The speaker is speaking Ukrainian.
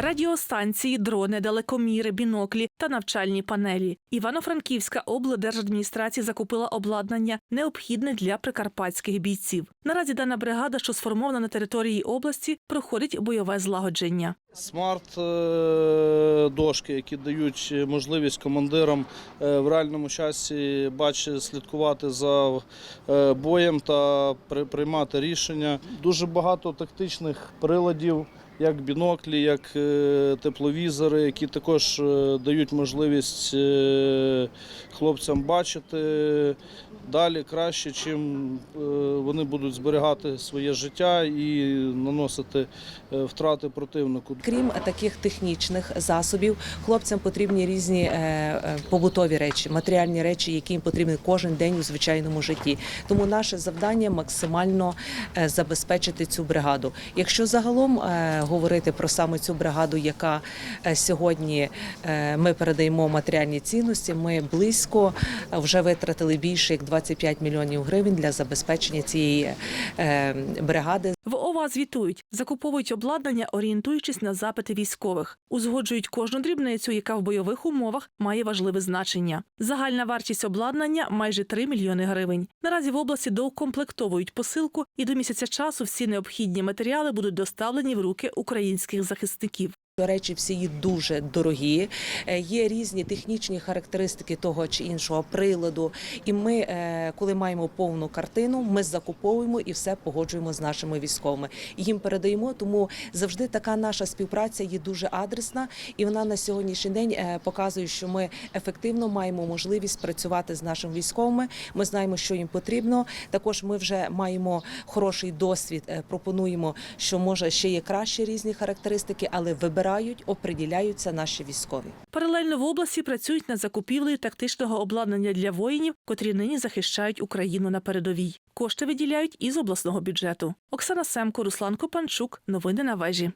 Радіостанції, дрони, далекоміри, біноклі та навчальні панелі. Івано-Франківська облдержадміністрація закупила обладнання, необхідне для прикарпатських бійців. Наразі дана бригада, що сформована на території області, проходить бойове злагодження. Смарт е, які дають можливість командирам е, в реальному часі бачити, слідкувати за е, боєм та приймати рішення. Дуже багато тактичних приладів, як біноклі, як тепловізори, які також дають можливість хлопцям бачити далі краще, чим вони будуть зберігати своє життя і наносити втрати противнику. Крім таких технічних засобів, хлопцям потрібні різні е, е, побутові речі, матеріальні речі, які їм потрібні кожен день у звичайному житті. Тому наше завдання максимально е, забезпечити цю бригаду. Якщо загалом говорити про саме цю бригаду, яка сьогодні ми передаємо матеріальні цінності, ми близько вже витратили більше як 25 мільйонів гривень для забезпечення цієї бригади. В ОВА звітують, закуповують обладнання, орієнтуючись на запити військових, узгоджують кожну дрібницю, яка в бойових умовах має важливе значення. Загальна вартість обладнання майже 3 мільйони гривень. Наразі в області доукомплектовують посилку, і до місяця часу всі необхідні матеріали будуть доставлені в руки українських захисників. Речі всі дуже дорогі. Е, Є різні технічні характеристики того чи іншого приладу. І ми, е, коли маємо повну картину, ми закуповуємо і все погоджуємо з нашими військовими. Їм передаємо. Тому завжди така наша співпраця є дуже адресна, і вона на сьогоднішній день е, показує, що ми ефективно маємо можливість працювати з нашими військовими. Ми знаємо, що їм потрібно. Також ми вже маємо хороший досвід. Пропонуємо, що може ще є кращі різні характеристики, але вибирають, оприділяються наші військові. Паралельно в області працюють над закупівлею тактичного обладнання для воїнів, котрі нині захищають Україну на передовій. Кошти виділяють із обласного бюджету. Оксана Семко, Руслан Копанчук. Новини на вежі.